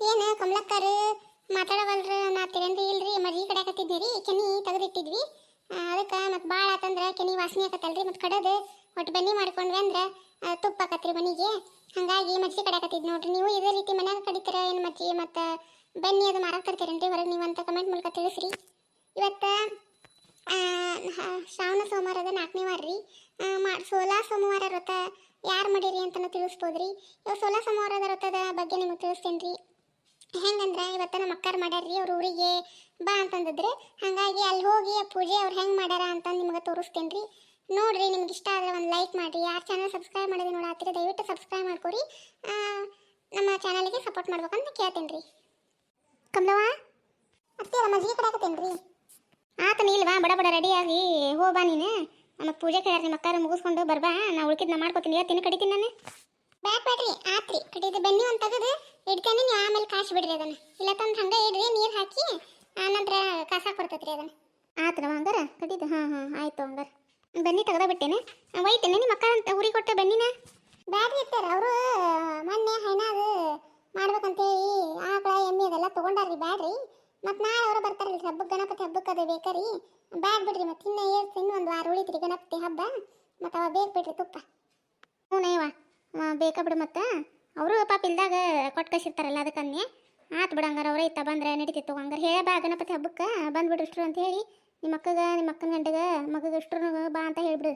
ಏನು ಕಮಲಕ್ಕರು ಮಾತಾಡವಲ್ರ ನಾ ತಿರಂದಿ ಇಲ್ರಿ ಮಜ್ಜಿಗೆ ಕಡ್ಯಾಕತ್ತಿದ್ನಿ ರೀ ಕೆನಿ ತೆಗೆದಿಟ್ಟಿದ್ವಿ ಅದಕ್ಕೆ ಮತ್ತೆ ಭಾಳ ಆತಂದ್ರೆ ಕೆನಿ ವಾಸನೆ ಆಕತ್ತಲ್ರಿ ಮತ್ತೆ ಕಡದು ಒಟ್ಟು ಬನ್ನಿ ಮಾಡ್ಕೊಂಡ್ವಿ ಅಂದ್ರೆ ತುಪ್ಪ ಕತ್ರಿ ಮನಿಗೆ. ಹಂಗಾಗಿ ಮಜ್ಜಿಗೆ ಕಡಿಯಾಕತ್ತಿದ್ ನೋಡ್ರಿ ನೀವು. ಇದೇ ರೀತಿ ಮನ್ಯಾಗ ಕಡಿತೀರ ಏನು ಮಜ್ಜಿ ಮತ್ತು ಬನ್ನಿ ಅದು ಮಾರಾಕ್ ತರ್ತೀರೇನ್ರಿ ಹೊರಗೆ ನೀವು ಅಂತ ಕಮೆಂಟ್ ಮೂಲಕ ತಿಳಿಸ್ರಿ. ಇವತ್ತು ಶ್ರಾವಣ ಸೋಮವಾರದ ನಾಲ್ಕನೇ ವಾರ ರೀ ಸೋಲಾ ಸೋಮವಾರ ವ್ರತ ಯಾರು ಮಾಡಿರಿ ತಿಳಿಸ್ಬೋದು ರೀ ಇವಾಗ ಸೋಲಾ ಸೋಮವಾರದ ವ್ರತದ ಬಗ್ಗೆ ನಿಮಗೆ ತಿಳಿಸ್ತೇನೆ ರೀ ಹೆಂಗಂದ್ರೆ ಇವತ್ತು ನಮ್ಮ ಅಕ್ಕಾರ ಮಾಡ್ಯಾರ್ರಿ, ಅವ್ರ ಊರಿಗೆ ಬಾ ಅಂತಂದಿದ್ರೆ. ಹಾಗಾಗಿ ಅಲ್ಲಿ ಹೋಗಿ ಪೂಜೆ ಅವ್ರು ಹೆಂಗೆ ಮಾಡ್ಯಾರ ಅಂತ ನಿಮ್ಗೆ ತೋರಿಸ್ತೇನೆ ರೀ ನೋಡ್ರಿ, ನಿಮ್ಗೆ ಇಷ್ಟ ಆದರೆ ಒಂದು ಲೈಕ್ ಮಾಡಿರಿ. ಯಾರು ಚಾನಲ್ ಸಬ್ಸ್ಕ್ರೈಬ್ ಮಾಡಿದ್ರೆ ಹತ್ತಿರ ದಯವಿಟ್ಟು ಸಬ್ಸ್ಕ್ರೈಬ್ ಮಾಡ್ಕೊರಿ. ನಮ್ಮ ಚಾನಲಿಗೆ ಸಪೋರ್ಟ್ ಮಾಡ್ಬೇಕಂತ ಕೇಳ್ತೇನೆ ರೀ ಕಮಲವ್ವ, ಅತ್ತೆ ಮಜ್ಜಿಗೆ ಕಡಾಕತ್ತೇನೆ ರೀ ಆತ ಇಲ್ವಾ, ಬಡ ಬಡ ರೆಡಿಯಾಗಿ ಹೋ ಬಾ ನೀನು. ಮತ್ತು ಪೂಜೆ ಕಡ್ಯಾರ ನಿಮ್ಮ ಅಕ್ಕಾರ ಮುಗಿಸ್ಕೊಂಡು ಬರ್ಬಾ, ನಾ ಉಳ್ಕಿದ್ ನಾ ಮಾಡ್ಕೊತೀನಿ ಇವತ್ತಿನ ಕಡಿತೀನಿ ನಾನು. ಬ್ಯಾಕ್ ಬ್ಯಾಡ್ರಿ, ಆತ್ರಿ. ಕಡಿದ ಬೆನ್ನಿ ಒಂದು ತೆಗೆದು ಇಡ್ತೇನೆ ನೀವು ಆಮೇಲೆ ಕಾಸು ಬಿಡ್ರಿ ಅದನ್ನು. ಇಲ್ಲ ತಂದು ಹಂಗೆ ಇಡ್ರಿ, ನೀರು ಹಾಕಿ ಆನಂತರ ಕಸ ಕೊಡ್ತೈತ್ರಿ ಅದನ್ನು. ಆತ್ರ ಹಂಗಾರ? ಕಡಿದು, ಹಾಂ ಹಾಂ, ಆಯ್ತು ಹಂಗಾರ ಬೆನ್ನಿ ತಗದ ಬಿಟ್ಟೇನೆ. ಒಯ್ತೇನೆ ನಿಮ್ಮ ಅಕ್ಕ ಅಂತ ಊರಿಗೆ ಕೊಟ್ಟ ಬನ್ನಿನ? ಬ್ಯಾಡ್ರಿ ಇರ್ತಾರೆ ಅವರು ಮೊನ್ನೆ ಹೈನಾದು ಮಾಡ್ಬೇಕಂತೇಳಿ ಆಕಳ ಎಮ್ಮೆ ಅದೆಲ್ಲ ತೊಗೊಂಡಾರ್ರಿ ಬ್ಯಾಡ್ರಿ. ಮತ್ತು ನಾಳೆ ಅವರು ಬರ್ತಾರಲ್ರಿ ಹಬ್ಬಕ್ಕೆ ಗಣಪತಿ ಹಬ್ಬಕ್ಕೆ ಅದು ಬೇಕರಿ ಬ್ಯಾಡ್ ಬಿಡ್ರಿ ಮತ್ತೆ ಇನ್ನ ಏರ್ಸ್ ಇನ್ನು ಒಂದು ವಾರ ಉಳಿತ್ರಿ ಗಣಪತಿ ಹಬ್ಬ. ಮತ್ತು ಅವ ಬೇಕು ಬಿಡ್ರಿ ತುಪ್ಪ. ಹ್ಞೂ ನೇವ ಬೇಕಾ ಬಿಡು ಮತ್ತೆ. ಅವರು ಪಾಪ ಇಲ್ದಾಗ ಕೊಟ್ಟು ಕಳಿಸಿರ್ತಾರಲ್ಲ ಅದಕ್ಕೆ ಅನ್ನೆ ಆತು ಬಿಡಂಗಾರ ಅವರೇ ಇತ್ತ ಬಂದ್ರೆ ನಡೀತಿತ್ತು. ಹಂಗಾರೆ ಹೇಳ ಬಾ ಗಣಪತಿ ಹಬ್ಬಕ್ಕೆ ಬಂದ್ಬಿಡ್ರಿ ಅಂತ ಹೇಳಿ. ನಿಮ್ಮ ಅಕ್ಕಗ ನಿಮ್ಮ ಅಕ್ಕನ ಗಂಡಗ ಮಗಗೆ ಇಷ್ಟ್ರು ಬಾ ಅಂತ ಹೇಳ್ಬಿಡು.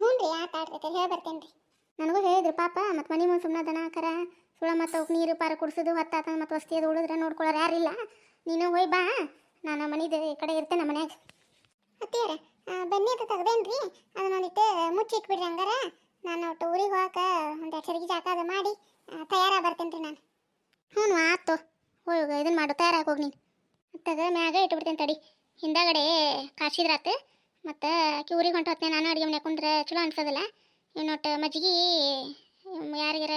ಹ್ಞೂ ರೀ ಆತ ಆಡ್ತೈತೆ ಹೇಳಿ ಬರ್ತೇನೆ ರೀ. ನನಗೂ ಹೇಳಿದ್ರು ಪಾಪ ಮತ್ತು ಮನೆ ಮುಂದೆ ಸುಮ್ಮನೆ ದನ ಕರ ಸುಳ ಮತ್ತು ಅವಕ್ಕೆ ನೀರು ಪಾರ ಕುಡಿಸೋದು ಹೊತ್ತಾತ ಮತ್ತು ವಸ್ತಿ ಅದು ಉಳಿದ್ರೆ ನೋಡ್ಕೊಳ್ಳೋರು ಯಾರಿಲ್ಲ ನೀನು ಹೋಯ್ ಬಾ ನಾನು ಮನೆದು ಈ ಕಡೆ ಇರ್ತೇನೆ ಮನ್ಯಾಗ. ಅತ್ತಿಯರ ಬನ್ನಿ ಅಂತ ತೆಗ್ದೇನ್ರಿ ಮುಚ್ಚಿ ಮುಚ್ಚಿಟ್ಬಿಡ್ರಿ ಹಂಗಾರ. ನಾನು ಒಟ್ಟು ಊರಿಗೆ ಹೋಗಕ್ಕೆ ಒಂದು ಚರಿಗೆ ಜಾಕ ಅದು ಮಾಡಿ ತಯಾರಾಗಿ ಬರ್ತೇನೆ ರೀ ನಾನು. ಹ್ಞೂ ಆತು. ಹೋಗಿ ಇದನ್ನ ಮಾಡು ತಯಾರಾಗಿ ಹೋಗಿ ನೀನು. ಮತ್ತಾಗ ಮ್ಯಾಗ ಇಟ್ಬಿಡ್ತೇನೆ ತಡಿ. ಹಿಂದಾಗಡೆ ಕಾಸಿದ್ರಾತು ಮತ್ತು ಆಕಿ ಊರಿಗೆ ಹೊಂಟು ಹೊತ್ತನೆ ನಾನು ಅಡುಗೆ ಮನೆ ಕುಂದ್ರೆ ಚಲೋ ಅನ್ಸೋದಿಲ್ಲ. ಇನ್ನೊಟ್ಟು ಮಜ್ಜಿಗೆ ಯಾರಿಗಾರ,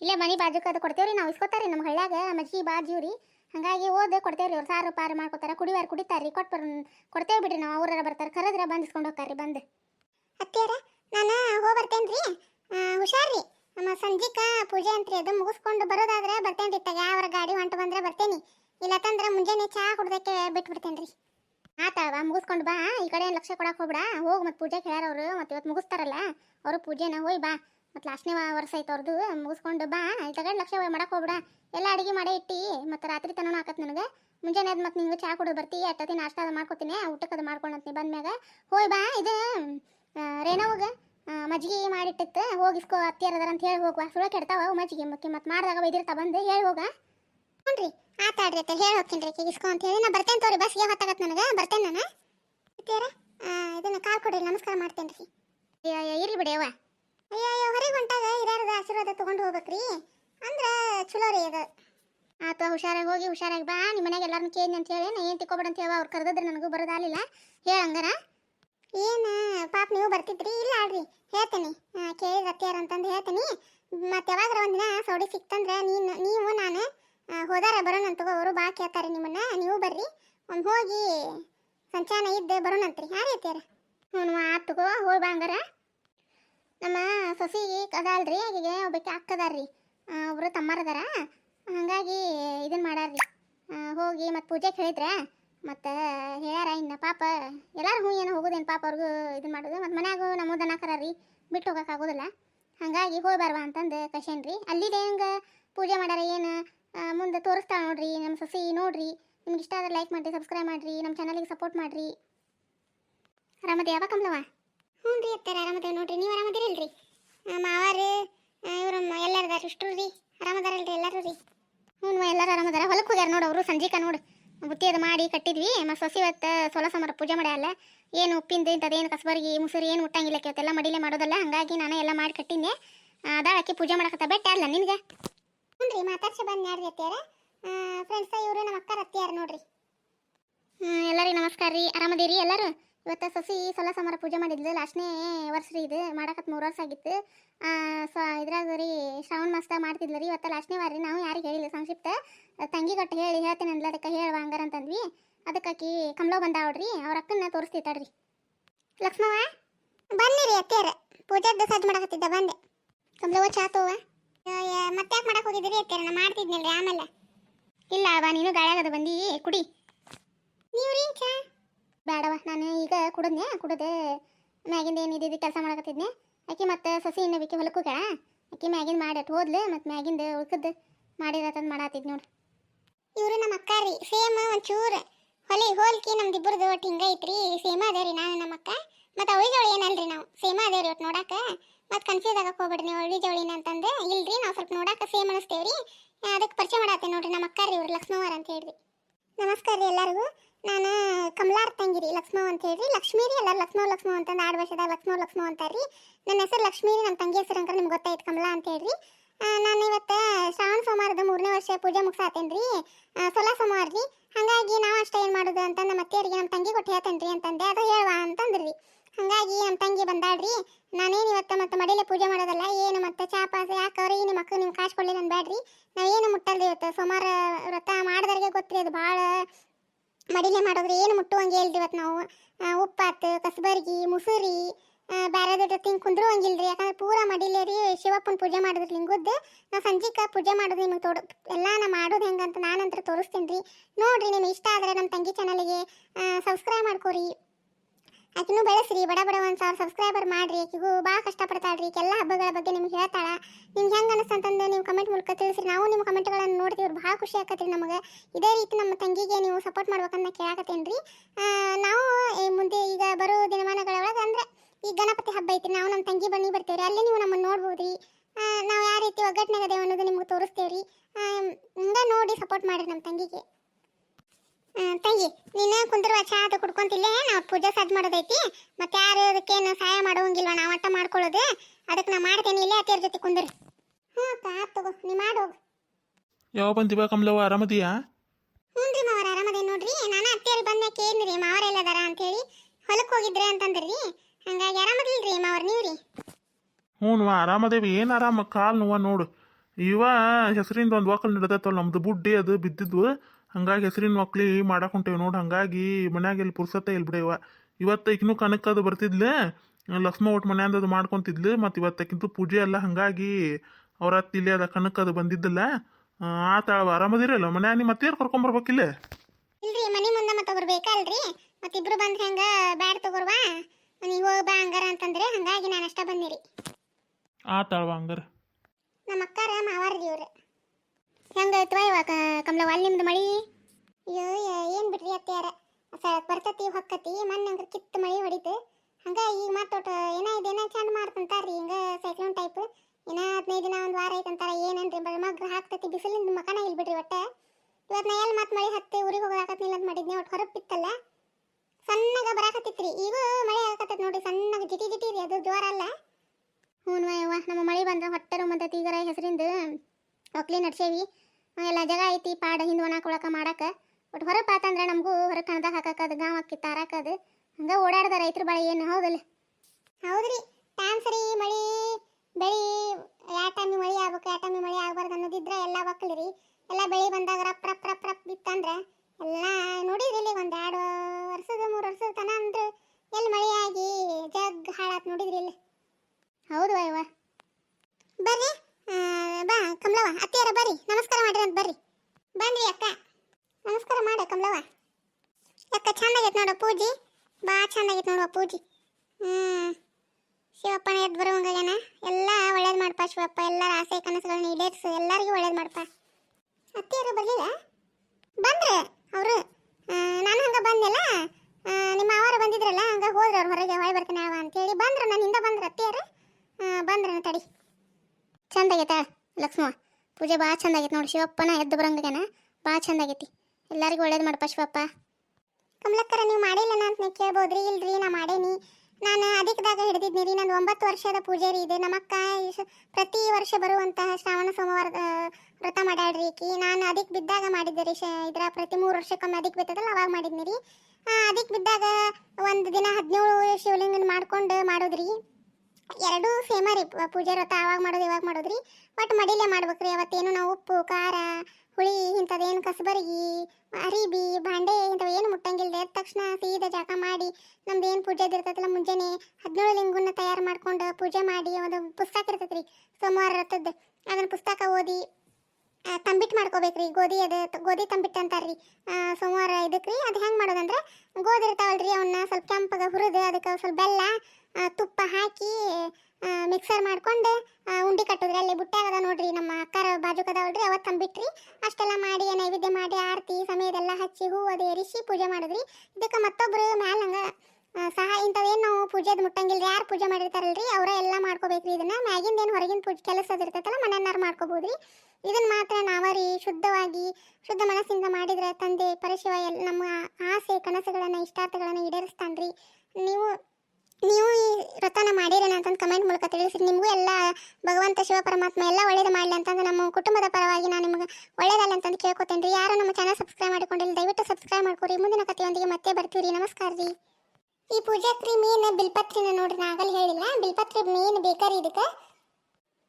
ಇಲ್ಲೇ ಮನೆ ಬಾಜುಕ ಅದು ಕೊಡ್ತೇವ್ರಿ, ನಾವು ಇಸ್ಕೊತಾರಿ ನಮ್ಮ ಹಳ್ಳ್ಯಾಗ ಮಜ್ಜಿಗೆ ಬಾಜು ರೀ ಹಾಗಾಗಿ ಓದ್ ಕೊಡ್ತೇವ್ರಿ ಅವ್ರು, ಸಾರು, ಪಾರು ಮಾಡ್ಕೊತಾರ, ಕುಡಿವಾರ ಕುಡಿತಾರ್ರಿ ಕೊಟ್ಟು ಕೊಡ್ತೇವೆ ಬಿಡ್ರಿ ನಾವು, ಅವ್ರ ಬರ್ತಾರೆ, ಕರೆದ್ರೆ ಬಂದು ಇಸ್ಕೊಂಡು ಹೋಗ್ತಾರ್ರಿ ಬಂದು. ಅತ್ತಿಯರ, ನಾನು ಹೋಗಿ ಬರ್ತೇನೆ ರೀ ಹುಷಾರ್ರಿ. ನಮ್ಮ ಸಂಜಿಕ ಪೂಜೆ ಅಂತ್ರಿ, ಅದು ಮುಗಿಸ್ಕೊಂಡು ಬರೋದಾದ್ರೆ ಬರ್ತೇನೆ ರೀ ತಗ ಅವರ ಗಾಡಿ ಹೊಂಟು ಬಂದ್ರೆ ಬರ್ತೇನೆ. ಇಲ್ಲ ತಂದ್ರೆ ಮುಂಜಾನೆ ಚಹಾ ಕುಡ್ದಕ್ಕೆ ಬಿಟ್ಬಿಡ್ತೇನೆ ರೀ ಆತವ ಮುಗಿಸ್ಕೊಂಡು ಬಾ ಈ ಕಡೆ ಲಕ್ಷ ಕೊಡಕ್ಕೆ ಹೋಗ್ಬಿಡ. ಹೋಗಿ ಮತ್ತೆ ಪೂಜೆ ಕೇಳ್ಯಾರ ಅವರು ಮತ್ತೆ ಇವತ್ತು ಮುಗಿಸ್ತಾರಲ್ಲ, ಅವರು ಪೂಜೆನ ಹೋಯ್ ಬಾ. ಮತ್ತೆ ಲಾಸ್ಟ್ನೇ ವರ್ಷ ಐತೆ ಅವ್ರದ್ದು ಮುಗಿಸ್ಕೊಂಡು ಬಾ. ಈ ತಗೊಂಡು ಲಕ್ಷ ಮಾಡಕ್ಕೆ ಹೋಗ್ಬಿಡ. ಎಲ್ಲ ಅಡಿಗೆ ಮಾಡೇ ಇಟ್ಟಿ ಮತ್ತು ರಾತ್ರಿ ತನೂ ಹಾಕತ್ ನನಗೆ. ಮುಂಜಾನೆ ಅದು ಮತ್ತೆ ನಿಂಗೆ ಚಹಾ ಕುಡಿದು ಬರ್ತಿ ಅಟ್ಟತಿ ನಾಷ್ಟ ಅದು ಮಾಡ್ಕೊತೀನಿ ಊಟಕ್ಕೆ ಅದು ಮಾಡ್ಕೊಂಡಂತೀನಿ ಬಂದ್ಮ್ಯಾಗ ಹೋಯ್ ಬಾ, ಇದು ರೇಣವಾಗ ಮಜ್ಜಿಗೆ ಮಾಡಿಟ್ಟಿತ್ತು. ಹೋಗಿಸ್ಕೋ ಅತ್ತಿಯರ್ ಅಂತ ಹೇಳಿ ಹೋಗುವ ಸುಳ ಕೆಡ್ತಾವ ಮಜ್ಜಿಗೆ ಮುಖ್ಯ ಮತ್ತೆ ಮಾಡಿದಾಗ ಬೈದಿರ್ತಾ ಬಂದು ಹೇಳಿ ಹೋಗ. ಹ್ಞೂ ಆತಾಡ್ರಿ ಅಂತ ಹೇಳಿ ಹೋಗ್ತೀನಿ ರೀ ಇಸ್ಕೊ ಅಂತ ಹೇಳಿ. ನಾ ಬರ್ತೇನೆ ತೋರಿ ಬಸ್ಗೆ ಹೊತ್ತಾಗತ್ತೆ ನನಗೆ, ಬರ್ತೇನೆ ನಾನು. ಅತ್ತಿಯರ ಇದನ್ನ ಕಾಲ್ ಕೊಡ್ರಿ, ನಮಸ್ಕಾರ ಮಾಡ್ತೇನೆ ರೀ. ಅಯ್ಯೋ ಇರ್ಲಿ ಬಿಡಿ ಅವ್ವ. ಅಯ್ಯೋ ಅಯ್ಯೋ, ಹೊರಗೆ ಹೊಂಟಾಗ ಹಿರಿಯರದ ಆಶೀರ್ವಾದ ತೊಗೊಂಡು ಹೋಗ್ಬೇಕ್ರಿ ಅಂದ್ರೆ ಚಲೋ ರೀ ಅದು ಆತ ಹುಷಾರಾಗಿ ಹೋಗಿ, ಹುಷಾರಾಗಿ ಬಾ ನಿಮ್ಮ ಮನೆಗೆ ಎಲ್ಲರೂ ಕೇಳಿ ಅಂತ ಹೇಳಿ, ನಾ ಏನು ತಿಕ್ಕೋಬೇಡ ಅಂತ ಹೇಳಿ ಅವ್ರು ಕರೆದಿದ್ರೆ ನನಗೂ ಬರೋದಾಗಲಿಲ್ಲ. ಹೇಳ ಹಂಗಾರ. ಏನು, ಪಾಪ ನೀವು ಬರ್ತಿದ್ರಿ? ಇಲ್ಲ ಆಡ್ರಿ, ಹೇಳ್ತೀನಿ. ಕೇಳಿದ ಅತ್ತಿಯಾರ ಅಂತಂದು ಹೇಳ್ತೀನಿ. ಮತ್ತೆ ಯಾವಾಗಾರ ಒಂದಿನ ಸೌಡಿ ಸಿಕ್ತಂದ್ರೆ ನೀನು, ನೀವು, ನಾನು ಹೋದಾರ ಬರೋಣ ಅಂತ ಅವರು ಬಾ ಕೇಳ್ತಾರೆ ನಿಮ್ಮನ್ನ. ನೀವು ಬರ್ರಿ. ಒಂದು ಹೋಗಿ ಸಂಚಾನ ಇದ್ದು, ಬರೋಣಂತ್ರಿ. ಯಾರು ಐತಿಯಾರ ಹ್ಞೂ ಆತು ತಗೋ, ಹೋಗಿ ಬಾ ಹಂಗಾರ. ನಮ್ಮ ಸೊಸಿ ಕದಲ್ರಿ ಹೀಗೆ ಒಬ್ಬಕ್ಕೆ ಅಕ್ಕದಾರ್ರಿ ಒಬ್ರು ತಮ್ಮರದಾರ ಹಾಗಾಗಿ ಇದನ್ನ ಮಾಡಾರ್ರಿ. ಹೋಗಿ ಮತ್ತು ಪೂಜೆಗೆ ಹೇಳಿದ್ರೆ. ಮತ್ತು ಹೇಳ್ಯಾರ, ಇನ್ನು ಪಾಪ ಎಲ್ಲರೂ ಹ್ಞೂ ಏನೋ ಹೋಗೋದೇನು ಪಾಪ ಅವ್ರಿಗೂ ಇದನ್ನ ಮಾಡೋದು. ಮತ್ತು ಮನ್ಯಾಗೂ ಕರ ರೀ ಬಿಟ್ಟು ಹೋಗೋಕ್ಕಾಗೋದಿಲ್ಲ ಹಾಗಾಗಿ ಹೋಗಿ ಬರ್ವಾ ಅಂತಂದು ಕಶೇನ್ರಿ ಅಲ್ಲಿದೆ ಹೆಂಗೆ ಪೂಜೆ ಮಾಡ್ಯಾರ ಏನು? ಮುಂದೆ ತೋರಿಸ್ತಾಳೆ ನೋಡ್ರಿ, ನಮ್ಮ ಸೊಸಿ ನೋಡ್ರಿ, ನಿಮ್ಗೆ ಇಷ್ಟ ಆದ್ರೆ ಲೈಕ್ ಮಾಡಿರಿ ಸಬ್ಸ್ಕ್ರೈಬ್ ಮಾಡಿರಿ, ನಮ್ಮ ಚಾನಲಿಗೆ ಸಪೋರ್ಟ್ ಮಾಡಿರಿ. ಆರಾಮದೇ ಯಾವ ಕಮಲವ ಹ್ಞೂ ರೀ ಅತ್ತಾರ, ಆರಾಮದೇವ್ ನೋಡ್ರಿ, ನೀವು ಆರಾಮದಿರಲ್ರಿ? ಮಾವಾರು ಇವರು ಎಲ್ಲರದಾರ, ಇಷ್ಟರು ರೀ? ಆರಾಮದಾರಲ್ರಿ ಎಲ್ಲರೂ ರೀ? ಹ್ಞೂ ಎಲ್ಲರೂ ಆರಾಮದಾರ. ಹೊಲಕ್ಕೆ ಹೋಗ್ಯಾರ ನೋಡು ಅವರು, ಸಂಜೀಕ ನೋಡು. ಬುತ್ತಿ ಅದು ಮಾಡಿ ಕಟ್ಟಿದ್ವಿ. ಮತ್ತು ಸೊಸಿ ಇವತ್ತು ಸೋಲ ಸಮಾರ ಪೂಜೆ ಮಾಡ್ಯಾಲ್ಲ ಏನು ಉಪ್ಪಿಂದು ಇಂಥದ್ದೇನು ಕಸಬರ್ಗಿ, ಮುಸುರಿ ಏನು ಮುಟ್ಟಂಗಿಲ್ಲ ಇವತ್ತೆಲ್ಲ ಮಡಿಲೇ ಮಾಡೋದಲ್ಲ, ಹಂಗಾಗಿ ನಾನು ಎಲ್ಲ ಮಾಡಿ ಕಟ್ಟಿದ್ದೆ ಅದಾಳಕ್ಕೆ ಪೂಜೆ ಮಾಡಕತ್ತ, ಬೆಟ್ಟ ಅಲ್ಲ ನಿನಗೆ? ಹ್ಞೂ ಮಾತಾಡ್ಸಿ ಬಂದು ನೋಡ್ರಿ ಅತ್ತಿಯಾರ ಫ್ರೆಂಡ್ಸ ಇವರು ನಮ್ಮ ಅಕ್ಕ ಅತ್ತಿಯಾರ ನೋಡ್ರಿ. ಎಲ್ಲರಿಗೆ ನಮಸ್ಕಾರ ರೀ. ಆರಾಮದಿರಿ ಎಲ್ಲರೂ? ಇವತ್ತು ಸಸಿ ಸೊಲ ಸಮಾರ ಪೂಜೆ ಮಾಡಿದ್ಲು. ಲಾಸ್ಟ್ನೇ ವರ್ಷ ರೀ ಇದು. ಮಾಡಕತ್ ಮೂರು ವರ್ಷ ಆಗಿತ್ತು. ಸೊ ಇದ್ರಾಗ ರೀ ಶ್ರಾವಣ ಮಾಸ ಮಾಡ್ತಿದ್ಲು ರೀ. ಇವತ್ತು ಲಾಸ್ಟ್ನೇ ವಾರ ರೀ. ನಾವು ಯಾರಿಗೆ ಹೇಳಿಲ್ಲ. ಸಂಕ್ಷಿಪ್ತ. ತಂಗಿ ಕೊಟ್ಟು ಹೇಳಿ ಹೇಳ್ತೀನಿ ಅಂದ್ಲ. ಅದಕ್ಕೆ ಹೇಳುವ ಹಂಗಾರ ಅಂತಂದ್ವಿ. ಅದಕ್ಕೆ ಆಕಿ ಕಮಲ ಬಂದಾವಡ್ರಿ ಅವ್ರ ಅಕ್ಕನ ತೋರಿಸ್ತಿತ್ತಾಡ್ರಿ ಲಕ್ಷ್ಮವ ಬನ್ನಿರಿ ಅತ್ತೇರ ಪೂಜಾದ ಸಜ್ಜು ಮಾಡಕತ್ತಿದ್ದ. ಬಂದೆ. ಕಮಲವ ಚಾ ತೋವ? ಮತ್ತೆ ಯಾಕೆ ಮಾಡಕ್ ಹೋಗಿದ್ದೀರಿ? ಅತ್ತೆ ನಾ ಮಾಡ್ತಿದ್ನಲ್ರಿ ಆಮೇಲೆ. ಇಲ್ಲ ಅವ ನೀನು ಗಾಳಿಯಾಗದ ಬಂದಿ, ಕುಡಿ. ನೀವು ರೀ ಚಾ? ಬೇಡವ ನಾನು ಈಗ ಕುಡಿದ್ನೆ, ಕುಡಿದೆ ಮ್ಯಾಗಿಂದ ಏನಿದ್ದು ಕೆಲಸ ಮಾಡಕತ್ತಿದ್ನೆ. ಆಕಿ ಮತ್ತೆ ಸಸಿ ಇನ್ನು ಬಿಕ್ಕಿ ಹೊಲಕ್ಕೂ ಹೋಗ್ಯಾಳ. ಆಕಿ ಮ್ಯಾಗಿಂದ ಮಾಡಿ ಹೋದ್ಲು, ಮತ್ತೆ ಮ್ಯಾಗಿಂದ ಉಳ್ಕದ್ದು ಮಾಡಿರತ್ತಂದು ಮಾಡತ್ತಿದ್ ನೋಡು. ಇವರು ನಮ್ಮ ಅಕ್ಕ ರೀ, ಸೇಮ್ ಒಂಚೂರು ಹೊಲಿ ಹೋಲ್ಕಿ ನಮ್ದು ಇಬ್ಬರದು ಒಟ್ಟು ಹಿಂಗ ಐತ್ರಿ, ಸೇಮ ಅದೇ ರೀ, ನಾನು ನಮ್ಮ ಅಕ್ಕ. ಮತ್ತು ಅವಳಿ ಅವಳು ಏನಲ್ರಿ ನಾವು, ಸೇಮ ಅದೇ ರೀ ಒಟ್ಟು ನೋಡಾಕ. ಮತ್ತು ಕನ್ಫ್ಯೂಸ್ ಆಗಕ್ಕೆ ಹೋಗ್ಬೇಡ್ರಿ ನೀವು ಹಳ್ಳಿ ಜವಳಿನ ಅಂತಂದ್ರೆ, ಇಲ್ರಿ ನಾವು ಸ್ವಲ್ಪ ನೋಡಾಕ ಸೇಮ್ ಅನಿಸ್ತೇವ್ರಿ. ಅದಕ್ಕೆ ಪರಿಚಯ ಮಾಡತ್ತೆ ನೋಡ್ರಿ ನಮ್ಮ ಅಕ್ಕ ರೀ ಇವ್ರು ಲಕ್ಷ್ಮವ್ವರ ಅಂತ ಹೇಳ್ರಿ. ನಮಸ್ಕಾರ ರೀ ಎಲ್ಲರಿಗೂ. ನಾನು ಕಮಲಾರ್ ತಂಗಿರಿ ಲಕ್ಷ್ಮವ್ ಅಂತ ಹೇಳ್ರಿ. ಲಕ್ಷ್ಮೀ ರೀ ಎಲ್ಲರೂ ಲಕ್ಷ್ಮವ್ ಲಕ್ಷ್ಮವ್ ಅಂತಂದು ಆಡು ವರ್ಷದಾಗ ಲಕ್ಷ್ಮವ್ ಲಕ್ಷ್ಮವ್ ಅಂತಾರ್ರಿ ನನ್ನ ಹೆಸರು ಲಕ್ಷ್ಮೀ ರೀ ನಮ್ಮ ತಂಗಿ ಹೆಸರು ಅಂಕರ್ ನಿಮ್ಗೆ ಗೊತ್ತಾಯ್ತು ಕಮಲಾ ಅಂತ ಹೇಳ್ರಿ. ನಾನು ಇವತ್ತು ಶ್ರಾವಣ ಸೋಮವಾರದ ಮೂರನೇ ವರ್ಷ ಪೂಜೆ ಮುಗಿಸಾತೇನೆ ರೀ. ಸೊಲ ಸೋಮವಾರ ರೀ. ಹಾಗಾಗಿ ನಾವು ಅಷ್ಟೇ ಏನು ಮಾಡೋದು ಅಂತ ನಮ್ಮ ಅತ್ತೆಯರಿಗೆ ನಮ್ಮ ತಂಗಿ ಕೊಟ್ಟು ಹೇಳ್ತೇನೆ ರೀ ಅಂತಂದೆ. ಅದು ಹೇಳುವ ಅಂತಂದ್ರಿ. ಹಾಗಾಗಿ ನಮ್ಮ ತಂಗಿ ಬಂದಾಳ್ರಿ. ನಾನೇನು ಇವತ್ತು ಮತ್ತೆ ಮಡಿಲೆ ಪೂಜೆ ಮಾಡೋದಲ್ಲ, ಏನು ಮತ್ತೆ ಚಾ ಯಾಕೆ ಅವ್ರಿಗೆ ನಿಮ್ಮ ಮಕ್ಕಳು ನಿಮ್ಗೆ ಕಾಶ್ ಕೊಡಲಿ ನಾನು ಬೇಡ್ರಿ ಏನು ಮುಟ್ಟಲ್ರಿ ಇವತ್ತು ಸೋಮವಾರ ವ್ರತ ಮಾಡಿದವ್ರಿಗೆ ಗೊತ್ತ್ರಿ ಅದು ಭಾಳ ಮಡಿಲೆ ಮಾಡೋದ್ರೆ, ಏನು ಮುಟ್ಟುವಂಗೆ ಇಲ್ರಿ ಇವತ್ತು ನಾವು. ಉಪ್ಪಾತು, ಕಸಬರ್ಗಿ, ಮುಸುರಿ ಬ್ಯಾರೆದ ಜೊತೆ ಕುಂದ್ರು ಹಂಗಿಲ್ರಿ ಯಾಕಂದ್ರೆ ಪೂರ ಮಡಿಲೇ ರೀ, ಶಿವಪ್ಪನ ಪೂಜೆ ಮಾಡಿದ್ರಿ ಲಿಂಗದ್ದು ನಾವು ಸಂಜಿಕ ಪೂಜೆ ಮಾಡೋದು ನಿಮಗೆ ತೋಡ, ಎಲ್ಲ ನಾ ಮಾಡೋದು ಹೆಂಗಂತ ನಾನಂತರ ತೋರಿಸ್ತೀನಿ ರೀ ನೋಡ್ರಿ, ನಿಮ್ಗೆ ಇಷ್ಟ ಆದರೆ ನಮ್ಮ ತಂಗಿ ಚಾನಲ್ಗೆ ಸಬ್ಸ್ಕ್ರೈಬ್ ಮಾಡ್ಕೊರಿ. ಆಕಿನೂ ಬೆಳೆಸ್ರಿ, ಬಡ ಬಡ ಒಂದು ಸಾವಿರ ಸಬ್ಸ್ಕ್ರೈಬರ್ ಮಾಡ್ರಿ, ಆಕಿಗೂ ಭಾಳ ಕಷ್ಟಪಡ್ತಾಳ್ರಿ ಎಲ್ಲ ಹಬ್ಬಗಳ ಬಗ್ಗೆ ನಿಮ್ಗೆ ಹೇಳ್ತಾಳ. ನಿಮ್ಗೆ ಹೆಂಗೆ ಅನಿಸ್ತಂತಂದು ನೀವು ಕಮೆಂಟ್ ಮೂಲಕ ತಿಳಿಸ್ರಿ, ನಾವು ನಿಮ್ಮ ಕಮೆಂಟ್ಗಳನ್ನು ನೋಡ್ತೀವಿ ಭಾಳ ಖುಷಿ ಆಕತ್ರಿ ನಮಗೆ. ಇದೇ ರೀತಿ ನಮ್ಮ ತಂಗಿಗೆ ನೀವು ಸಪೋರ್ಟ್ ಮಾಡ್ಬೇಕಂತ ಕೇಳಾಕತ್ತೇನೆ ರೀ ನಾವು ಮುಂದೆ ಈಗ ಬರೋ ದಿನಮಾನಗಳ ಒಳಗೆ ಅಂದ್ರೆ ಈ ಗಣಪತಿ ಹಬ್ಬ ಐತಿ ನಾವು ನಮ್ಮ ತಂಗಿ ಬನ್ನಿ ಬರ್ತೀವಿ ಅಲ್ಲಿ ನೀವು ನಮ್ಮನ್ನು ನೋಡ್ಬೋದ್ರಿ. ನಾವು ಯಾವ ರೀತಿ ಒಗ್ಗಟ್ಟಿನಾಗ ಅದೇವ ಅನ್ನೋದು ನಿಮ್ಗೆ ತೋರಿಸ್ತೇವೆ ರೀ ಹಿಂಗೆ ನೋಡಿ ಸಪೋರ್ಟ್ ಮಾಡಿರಿ ನಮ್ಮ ತಂಗಿಗೆ. ತಂಗಿ ನೀನು ಕುಂದಿರುವ ಚಾ ಅದು ಕುಡ್ಕೊಂತಿಲ್ಲೇ ನಾವು ಪೂಜೆ ಸದ್ ಮಾಡೋದೈತಿ. ಮತ್ತೆ ಯಾರು ಅದಕ್ಕೇನು ಸಹಾಯ ಮಾಡೋಂಗಿಲ್ವ ನಾವು ಆಟ ಮಾಡ್ಕೊಳ್ಳೋದು. ಅದಕ್ಕೆ ನಾ ಮಾಡ್ತೇನೆ ಇಲ್ಲೇ ಅತ್ತಿಯರ ಜೊತೆ ಕುಂದ್ರಿ. ಹ್ಞೂ ಆತ್ ತಗೋ ನೀ ಮಾಡೋಗು ಯಾವ ಬಂದಿವ ಕಮಲವ್ವ ಆರಾಮದಿಯಾ? ಹ್ಞೂ ರೀ ಮಾವರ ಆರಾಮದೇ ನೋಡ್ರಿ. ನಾನು ಅತ್ತಿಯರ್ ಬಂದ್ಯಾಕೆ ಏನು ರೀ ಮಾವರ ಎಲ್ಲದಾರ ಅಂತೇಳಿ. ಹೊಲಕ್ಕೆ ಹೋಗಿದ್ರೆ ಅಂತಂದ್ರಿ. ಹಂಗಾಗಿ ಆರಾಮದಿಲ್ರಿ ಮಾವರ ನೀವು ರೀ ಹ್ಞೂ ಆರಾಮದೇವಿ ಏನು ಆರಾಮ ಕಾಲು ನೋವ ನೋಡು. ಇವ ಹೆಸರಿಂದ ಒಂದು ವಾಕಲ್ ನಡೆದತ್ತಲ್ಲ ನಮ್ದು ಬುಡ್ಡಿ ಅದು ಬಿದ್ದಿದ್ವು ಹಂಗಾಗಿ ಹೆಸರಿನ ಮಕ್ಳಿ ಮಾಡಕ್ ಹೊಂಟೇವಿ ನೋಡು ಹಂಗಾಗಿ ಮನ್ಯಾಗ ಇಲ್ಲಿ ಪುರ್ಸತ್ತೆ ಇಲ್ಲಿ ಬಿಡ ಇವ ಇವತ್ತು ಈಕಿನೂ ಕನಕದು ಬರ್ತಿದ್ಲೆ ಲಕ್ಷ್ಮ ಒಟ್ಟು ಮನ್ಯಾಂದ ಅದು ಮಾಡ್ಕೊತಿದ್ಲು ಮತ್ತು ಇವತ್ತಕ್ಕಿಂತ ಪೂಜೆ ಎಲ್ಲ ಹಂಗಾಗಿ ಅವ್ರ ಹತ್ತಿ ಇಲ್ಲಿ ಅದ ಕನಕದು ಬಂದಿದ್ದಲ್ಲ. ಆತ ಆರಾಮದಿರಲ್ಲ? ಮನ್ಯಾಗ ಮತ್ತೇನು ಕರ್ಕೊಂಬರ್ಬೇಕಿಲ್ಲ ಇಲ್ರಿ ಮನಿ ಮುಂದೆ ಮತ್ತೊಬ್ರು ಬೇಕಲ್ರಿ ಮತ್ತಿಬ್ರು ಬಂದ್ರೆ ಹೆಂಗ ಬ್ಯಾಡ್ ತಗೋರ್ವಾ ನೀವು ಹೋಗ ಬಾ ಹಂಗಾರ ಅಂತಂದ್ರೆ ಹಂಗಾಗಿ ನಾನು ಅಷ್ಟ ಬಂದಿರಿ ಆತಾಳವ ಹಂಗಾರ. ನಮ್ಮ ಅಕ್ಕಾರ ಹೆಂಗಾಯ್ತವ ಇವಾಗ ಕಮಲವ ಅಲ್ಲಿ ನಿಮ್ದು ಮಳಿ? ಅಯ್ಯೋ ಏನು ಬಿಡ್ರಿ ಅತ್ಯಾರ ಸಳಕ್ ಬರ್ತತಿ, ಹೊಕ್ಕತಿ ಮೊನ್ನೆ ಹಂಗ ಕಿತ್ತು ಮಳಿ ಹೊಡಿತು. ಹಂಗ ಈಗ ಮತ್ತೊಟ್ಟು ಏನೋ ಇದೇನೋ ಚಂದ ಮಾಡ್ತಂತಾರ್ರಿ ಹಿಂಗ ಸೈಕ್ಲೋನ್ ಟೈಪ್ ಏನೋ ಹದಿನೈದು ದಿನ ಒಂದು ವಾರ ಐತಂತಾರ ಏನೇನ್ರಿ ಮಗ್ರ ಹಾಕ್ತತಿ, ಬಿಸಿಲಿಂದ ಮಕನ ಇಲ್ಲ ಬಿಡ್ರಿ ಒಟ್ಟ. ಇವತ್ತು ನಾ ಎಲ್ಲಿ ಮತ್ತೆ ಮಳೆ ಹತ್ತಿ, ಊರಿಗೆ ಹೋಗಾಕತ್ತಿಲ್ಲ ಅಂತ ಮಾಡಿದ್ನಿ ಒಟ್ಟು ಹೊರಪಿತ್ತಲ್ಲ ಬಿತ್ತಲ್ಲ ಸಣ್ಣಗ ಬರಾಕತ್ತಿತ್ರಿ, ಈಗ ಮಳೆ ಆಗಕತ್ತೈತಿ ನೋಡಿ ಸಣ್ಣಗ ಜಿಟಿ ಜಿಟಿ ರೀ ಅದು ಜೋರ ಅಲ್ಲ. ಹ್ಞೂ ನಮ್ಮ ಮಳೆ ಬಂದ್ರೆ ಹೊಟ್ಟೆ ಬಂದೈತಿ ಈಗರ ಹೆಸರಿಂದ, ಒಕ್ಲಿ ನಡ್ಸೇವಿ. ಎಲ್ಲ ಜಾಗ ಐತಿ ಪಾಡ ಹಿಂದೆ ಒಣಕೊಳಕ ಮಾಡಕ. ಒಟ್ಟು ಹೊರಗೆ ಪಾತಂದ್ರೆ ನಮಗೂ ಹೊರ ಕಣದ ಹಾಕಕ್ಕೆ ಅದು ಗಾಂವ್ ಅಕ್ಕಿ ತಾರಕದು ಹಂಗೆ ಓಡಾಡ್ದ ರೈತರ ಬಳಿ ಏನು ಹೌದಲ್ಲ? ಹೌದ್ರಿ ಟೈಮ್ ಸರಿ ಮಳಿ ಬೆಳಿ ಯಾವ ಟೈಮಿಗೆ ಮಳಿ ಆಗ್ಬೇಕು ಯಾವ ಟೈಮಿಗೆ ಮಳಿ ಆಗ್ಬಾರ್ದು ಅನ್ನೋದಿದ್ರೆ ಎಲ್ಲ ಒಕ್ಕಲ್ರಿ. ಎಲ್ಲ ಬೆಳಿ ಬಂದಾಗ ರಪ್ ರಪ್ ರಪ್ ರಪ್ ಬಿತ್ತಂದ್ರೆ ಎಲ್ಲ ನೋಡಿದ್ರಿ ಇಲ್ಲಿ ಒಂದು ಎರಡು ವರ್ಷದ ಮೂರು ವರ್ಷದ ತನ ಅಂದ್ರೆ ಎಲ್ಲಿ ಮಳೆ ಆಗಿ ಜಗ್ ಹಾಳಾತ್ ನೋಡಿದ್ರಿ ಇಲ್ಲಿ. ಹೌದು ಅಯ್ಯವ್ವ ಬರ್ರಿ. ಬಾ, ಕಮಲವ್ವ. ಅತ್ತಿಯರ ಬರ್ರಿ. ನಮಸ್ಕಾರ ಮಾಡ್ರಿ ಅಂತ ಬರ್ರಿ. ಬನ್ರಿ ಅಕ್ಕ. ನಮಸ್ಕಾರ ಮಾಡ ಕಮಲವ್ವ. ಅಕ್ಕ ಚಂದಾಗೈತೆ ನೋಡು ಪೂಜಿ. ಬಾ ಚಂದಾಗೈತೆ ನೋಡುವ ಪೂಜಿ. ಹ್ಞೂ ಶಿವಪ್ಪನ ಎದ್ದು ಬರುವಂಗಾಗ್ಯಾನ ಎಲ್ಲ ಒಳ್ಳೇದು ಮಾಡಪ್ಪ ಶಿವಪ್ಪ. ಎಲ್ಲರ ಆಸೆ ಕನಸುಗಳನ್ನ ಈಡೇರಿಸು. ಎಲ್ಲರಿಗೂ ಒಳ್ಳೇದು ಮಾಡಪ್ಪ ಅತ್ತಿಯರು ಬರಲಿಲ್ಲ? ಬಂದ್ರೆ ಅವರು ನಾನು ಹಂಗೆ ಬಂದೆಲ್ಲ ನಿಮ್ಮ ಅವರು ಬಂದಿದ್ರಲ್ಲ, ಹಂಗೆ ಹೋದ್ರೆ ಅವ್ರು ಹೊರಗೆ, ಹೊಳೆ ಬರ್ತೀನಿ ಅವ ಅಂತೇಳಿ. ಬಂದ್ರೆ ನಾನು ಹಿಂದೆ ಬಂದ್ರು ಅತ್ತಿಯರು. ಬಂದ್ರನ ತಡಿ. ಚಂದಾಗೈತ? ಲಕ್ಷ್ಮ ಪೂಜೆ ಭಾಳ ಚಂದಾಗೈತೆ ನೋಡಿ, ಶಿವಪ್ಪನ ಎದ್ದು ಬರಂಗನ ಭಾಳ ಚಂದಾಗೈತಿ. ಎಲ್ಲರಿಗೂ ಒಳ್ಳೇದು ಮಾಡಪ್ಪ ಶಿವಪ್ಪ. ಕಮಲಕ್ಕರ, ನೀವು ಮಾಡಿಲ್ಲ ಅಂತ ಕೇಳ್ಬೋದ್ರಿ? ಇಲ್ರಿ, ನಾ ಮಾಡೇನಿ. ನಾನು ಅದಕ್ಕದಾಗ ಹಿಡಿದಿದ್ನಿ ರೀ ನಂದು ಒಂಬತ್ತು ವರ್ಷದ ಪೂಜೆ ರೀ ಇದು. ನಮ್ಮಕ್ಕ ಪ್ರತಿ ವರ್ಷ ಬರುವಂತಹ ಶ್ರಾವಣ, ಸೋಮವಾರ ವ್ರತ ಮಾಡಾಡ್ರಿ ಈಕಿ. ನಾನು ಅದಕ್ಕೆ ಬಿದ್ದಾಗ ಮಾಡಿದ್ದೆ ರೀ ಶ, ಇದ್ರ ಪ್ರತಿ ಮೂರು ವರ್ಷಕ್ಕೊಮ್ಮೆ ಅದಕ್ಕೆ ಬಿತ್ತದಲ್ಲ ಅವಾಗ ಮಾಡಿದ್ನಿ ರೀ ಅದಕ್ಕೆ ಬಿದ್ದಾಗ ಒಂದು ದಿನ ಹದಿನೇಳು ಶಿವಲಿಂಗನ ಮಾಡ್ಕೊಂಡು ಮಾಡೋದ್ರಿ. ಎರಡೂ ಸೇಮ ರೀ. ಪೂಜೆ ವ್ರತ ಆವಾಗ ಮಾಡೋದು, ಇವಾಗ ಮಾಡೋದ್ರಿ ಬಟ್ ಮಡಿಲೇ ಮಾಡ್ಬೇಕ್ರಿ. ಅವತ್ತೇನು ನಾವು ಉಪ್ಪು ಖಾರ ಹುಳಿ, ಇಂಥದ್ದೇನು ಕಸಬರಗಿ, ಅರಿಬಿ ಭಾಂಡೆ ಇಂಥವು ಏನು ಮುಟ್ಟಂಗಿಲ್ಲ ಎದ್ದ ತಕ್ಷಣ ಸೀದಾ ಜಾಗ ಮಾಡಿ ನಮ್ದು ಏನು ಪೂಜೆ ಇರ್ತೈತಲ್ಲ ಮುಂಜಾನೆ ಹದಿನೇಳು ಲಿಂಗನ್ನ ತಯಾರು ಮಾಡ್ಕೊಂಡು ಪೂಜೆ ಮಾಡಿ ಒಂದು ಪುಸ್ತಕ ಇರ್ತೈತೆ ರೀ ಸೋಮವಾರ ವ್ರತದ್ದು ಅದನ್ನು ಪುಸ್ತಕ ಓದಿ ತಂಬಿಟ್ಟು ಮಾಡ್ಕೋಬೇಕ್ರಿ. ಗೋಧಿ ಅದು ಗೋಧಿ ತಂಬಿಟ್ಟು ಅಂತಾರ್ರಿ. ರೀ ಸೋಮವಾರ ಇದಕ್ಕೆ ರೀ ಅದು ಹೆಂಗೆ ಮಾಡೋದಂದ್ರೆ, ಗೋಧಿ ಇರ್ತಾವಲ್ರಿ ಅವನ್ನ ಸ್ವಲ್ಪ ಕೆಂಪಗೆ ಹುರಿದು ಅದಕ್ಕೆ ಸ್ವಲ್ಪ ಬೆಲ್ಲ ತುಪ್ಪ ಹಾಕಿ ಮಿಕ್ಸರ್ ಮಾಡ್ಕೊಂಡು ಉಂಡೆ ಕಟ್ಟೋದ್ರಿ. ಅಲ್ಲಿ ಆಗದ ನೋಡ್ರಿ. ನಮ್ಮ ಅಕ್ಕಾರ ರೀ ಅವತ್ತು ತಂಬಿಟ್ರಿ. ಅಷ್ಟೆಲ್ಲ ಮಾಡಿ, ನೈವೇದ್ಯ ಮಾಡಿ, ಆರತಿ, ಸಮಯದೆಲ್ಲ ಹಚ್ಚಿ ಹೂ ಅದು ಎರಿಸಿ ಪೂಜೆ ಮಾಡಿದ್ರಿ. ಇದಕ್ಕೆ ಮತ್ತೊಬ್ಬರು ಮ್ಯಾಲ ಹಂಗ ಆ, ಸಹಾಯ ಇಂಥವೇನು ನಾವು ಪೂಜೆದು ಮುಟ್ಟಂಗಿಲ್ಲ ಯಾರು ಪೂಜೆ ಮಾಡಿರ್ತಾರಲ್ರಿ ಅವರ ಎಲ್ಲ ಮಾಡ್ಕೋಬೇಕ್ರಿ ಇದನ್ನ. ಮ್ಯಾಗಿಂದ ಏನು ಹೊರಗಿನ ಪೂಜೆ ಕೆಲಸ ಇರ್ತೈತಲ್ಲ ಮನೆಯನ್ನಾರು ಮಾಡ್ಕೋಬೋದ್ರಿ. ಇದನ್ನ ಮಾತ್ರ ನಾವರಿ ಶುದ್ಧವಾಗಿ ಶುದ್ಧ ಮನಸ್ಸಿಂದ ಮಾಡಿದ್ರೆ ತಂದೆ ಪರಶಿವ ಎಲ್ ನಮ್ಮ ಆಸೆ ಕನಸುಗಳನ್ನು ಇಷ್ಟಾರ್ಥಗಳನ್ನು ಈಡೇರಿಸ್ತಾನ್ರಿ. ನೀವು ನೀವು ಈ ವ್ರತನ ಮಾಡಿರೇನ ಅಂತಂದು ಕಮೆಂಟ್ ಮೂಲಕ ತಿಳಿಸಿ. ನಿಮಗೂ ಎಲ್ಲ ಭಗವಂತ ಶಿವ ಪರಮಾತ್ಮ ಎಲ್ಲ ಒಳ್ಳೇದು ಮಾಡಲಿ ಅಂತಂದು ನಮ್ಮ ಕುಟುಂಬದ ಪರವಾಗಿ ನಾನು ನಿಮಗೆ ಒಳ್ಳೇದಲ್ಲ ಅಂತಂದು ಕೇಳ್ಕೊತೇನೆ ರೀ ಯಾರು ನಮ್ಮ ಚಾನಲ್ ಸಬ್ಸ್ಕ್ರೈಬ್ ಮಾಡಿಕೊಂಡಿಲ್ಲ ದಯವಿಟ್ಟು ಸಬ್ಸ್ಕ್ರೈಬ್ ಮಾಡ್ಕೊರಿ. ಮುಂದಿನ ಕಥೆಯೊಂದಿಗೆ ಮತ್ತೆ ಬರ್ತೀವಿ ರೀ ನಮಸ್ಕಾರ ರೀ ಈ ಪೂಜಾಕ್ರಿ ಮೇನ್ ಬಿಲ್ಪತ್ರಿನ ನೋಡ್ರಿ, ನಾ ಆಗಲ್ಲ ಹೇಳಿಲ್ಲ. ಬಿಲ್ಪತ್ರಿ ಮೇನ್ ಬೇಕಾರಿ ಇದಕ್ಕೆ.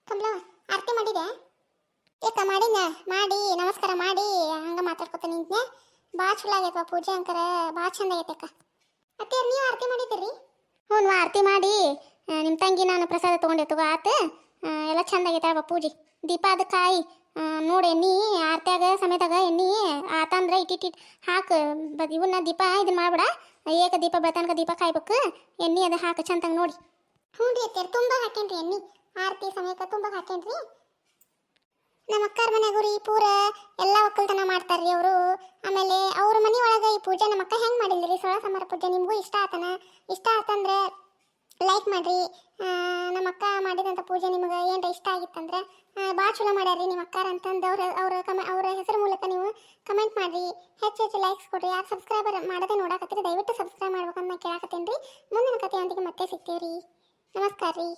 ಕಮಲ, ಆರತಿ ಮಾಡಿದೆ. ಏಕ ಮಾಡಿನ ಮಾಡಿ, ನಮಸ್ಕಾರ ಮಾಡಿ, ಹಂಗ ಮಾತಾಡ್ಕೊತ ನಿಂತ್ನೆ. ಭಾಳ ಚಲೋ ಆಗೈತವ ಪೂಜೆ ಅಂಕರ ಭಾಳ ಚಂದ ಆಗೈತೆ ಅಕ್ಕ. ಅತ್ತೆ, ನೀವು ಆರತಿ ಮಾಡಿದ್ದೀರಿ? ಹ್ಞೂ ಆರತಿ ಮಾಡಿ. ನಿಮ್ಮ ತಂಗಿ ನಾನು ಪ್ರಸಾದ ತೊಗೊಂಡೆ ತಗೋ ಆತ. ಎಲ್ಲ ಚಂದ ಆಗೈತೆ ಪೂಜೆ. ದೀಪ ಅದು ಕಾಯಿ ನೋಡಿ ಎಣ್ಣೆ, ಆರ್ತ್ಯಾಗ ಸಮೇತಾಗ ಎಣ್ಣೆ ಆತಂದ್ರೆ ಇಟ್ಟಿಟ್ಟು ಹಾಕು. ಬ ಇವನ್ನ ದೀಪ ಇದನ್ನ ಮಾಡ್ಬಿಡ. ಏಕ ದೀಪ ಬತನಕ ದೀಪ ಕಾಯ್ಬೇಕು. ಎಣ್ಣೆ ಅದು ಹಾಕು, ಚಂದಂಗೆ ನೋಡಿ. ಹ್ಞೂ ರೀ ಅತ್ತೆ ತುಂಬ ಹಾಕೇನ್ರಿ ಎಣ್ಣೆ. ಆರತಿ ಸಮಯಕ್ಕೆ ತುಂಬ ಹಾಕೇನ್ರಿ. ನಮ್ಮ ಅಕ್ಕರ ಮನೆಗೂ ರೀ ಪೂರ ಎಲ್ಲ ಒಕ್ಕಲ್ತನ ಮಾಡ್ತಾರ್ರಿ ಅವರು. ಆಮೇಲೆ ಅವ್ರ ಮನೆ ಒಳಗೆ ಈ ಪೂಜೆ ನಮ್ಮ ಅಕ್ಕ ಹೆಂಗೆ ರೀ ಸೊಳ ಸಮಾರ ಪೂಜೆ ನಿಮಗೂ ಇಷ್ಟ ಆತನ? ಇಷ್ಟ ಆತಂದ್ರೆ ಲೈಕ್ ಮಾಡ್ರಿ. ನಮ್ಮ ಅಕ್ಕ ಮಾಡಿದಂಥ ಪೂಜೆ ನಿಮಗೆ ಏನರ ಇಷ್ಟ ಆಗಿತ್ತಂದ್ರೆ ಭಾಳ ಚಲೋ ಮಾಡ್ಯಾರ್ರಿ ನಿಮ್ಮ ಅಕ್ಕಾರ ಅಂತಂದು ಅವ್ರ ಅವ್ರ ಕಮ, ಅವ್ರ ಹೆಸರು ಮೂಲಕ ನೀವು ಕಮೆಂಟ್ ಮಾಡಿರಿ. ಹೆಚ್ಚು ಹೆಚ್ಚು ಲೈಕ್ಸ್ ಕೊಡ್ರಿ. ಯಾರು ಸಬ್ಸ್ಕ್ರೈಬರ್ ಮಾಡದೆ ನೋಡಕತ್ತೀರಿ, ದಯವಿಟ್ಟು ಸಬ್ಸ್ಕ್ರೈಬ್ ಮಾಡ್ಬೇಕಂತ ಕೇಳಾಕತ್ತೇನೆ ರೀ. ಮುಂದಿನ ಕಥೆಯೊಂದಿಗೆ ಮತ್ತೆ ಸಿಗ್ತೀವಿ ರೀ ನಮಸ್ಕಾರ ರೀ